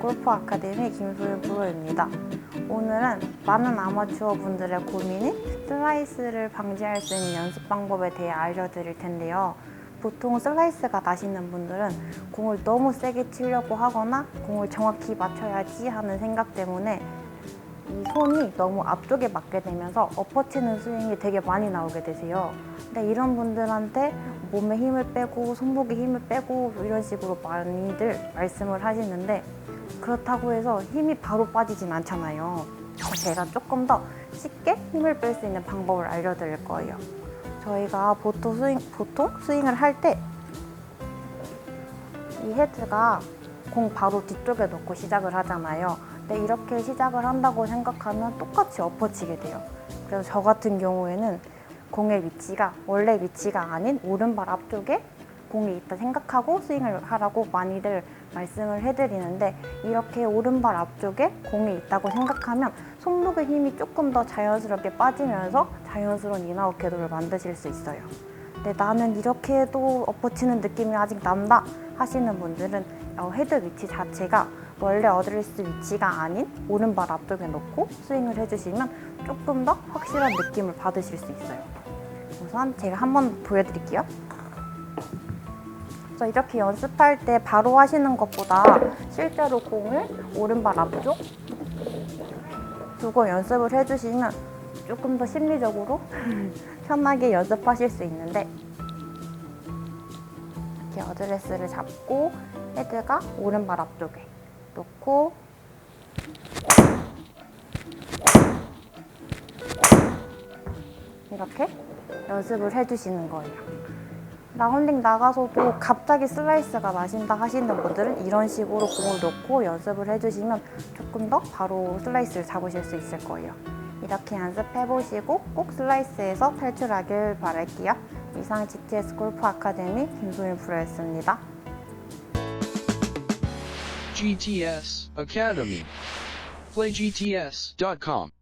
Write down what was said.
골프 아카데미 김소윤 프로입니다. 오늘은 많은 아마추어 분들의 고민인 슬라이스를 방지할 수 있는 연습 방법에 대해 알려드릴 텐데요. 보통 슬라이스가 나시는 분들은 공을 너무 세게 치려고 하거나 공을 정확히 맞춰야지 하는 생각 때문에 이 손이 너무 앞쪽에 맞게 되면서 엎어치는 스윙이 되게 많이 나오게 되세요. 근데 이런 분들한테 몸에 힘을 빼고 손목에 힘을 빼고 이런 식으로 많이들 말씀을 하시는데 그렇다고 해서 힘이 바로 빠지진 않잖아요. 제가 조금 더 쉽게 힘을 뺄 수 있는 방법을 알려드릴 거예요. 저희가 보통 스윙, 보통 스윙을 할 때 이 헤드가 공 바로 뒤쪽에 놓고 시작을 하잖아요. 근데 이렇게 시작을 한다고 생각하면 똑같이 엎어치게 돼요. 그래서 저 같은 경우에는 공의 위치가 원래 위치가 아닌 오른발 앞쪽에 공이 있다 생각하고 스윙을 하라고 많이들 말씀을 해드리는데 이렇게 오른발 앞쪽에 공이 있다고 생각하면 손목의 힘이 조금 더 자연스럽게 빠지면서 자연스러운 인아웃 궤도를 만드실 수 있어요. 근데 나는 이렇게 해도 엎어치는 느낌이 아직 난다 하시는 분들은 어, 헤드 위치 자체가 원래 어드레스 위치가 아닌 오른발 앞쪽에 놓고 스윙을 해주시면 조금 더 확실한 느낌을 받으실 수 있어요. 우선 제가 한번 보여드릴게요. 그래서 이렇게 연습할 때 바로 하시는 것보다 실제로 공을 오른발 앞쪽 두고 연습을 해주시면 조금 더 심리적으로 편하게 연습하실 수 있는데 이렇게 어드레스를 잡고 헤드가 오른발 앞쪽에 놓고 이렇게 연습을 해주시는 거예요. 라운딩 나가서도 갑자기 슬라이스가 나신다 하시는 분들은 이런 식으로 공을 놓고 연습을 해주시면 조금 더 바로 슬라이스를 잡으실 수 있을 거예요. 이렇게 연습해보시고 꼭 슬라이스에서 탈출하길 바랄게요. 이상 GTS 골프 아카데미 김소윤 프로였습니다. GTS Academy. PlayGTS.com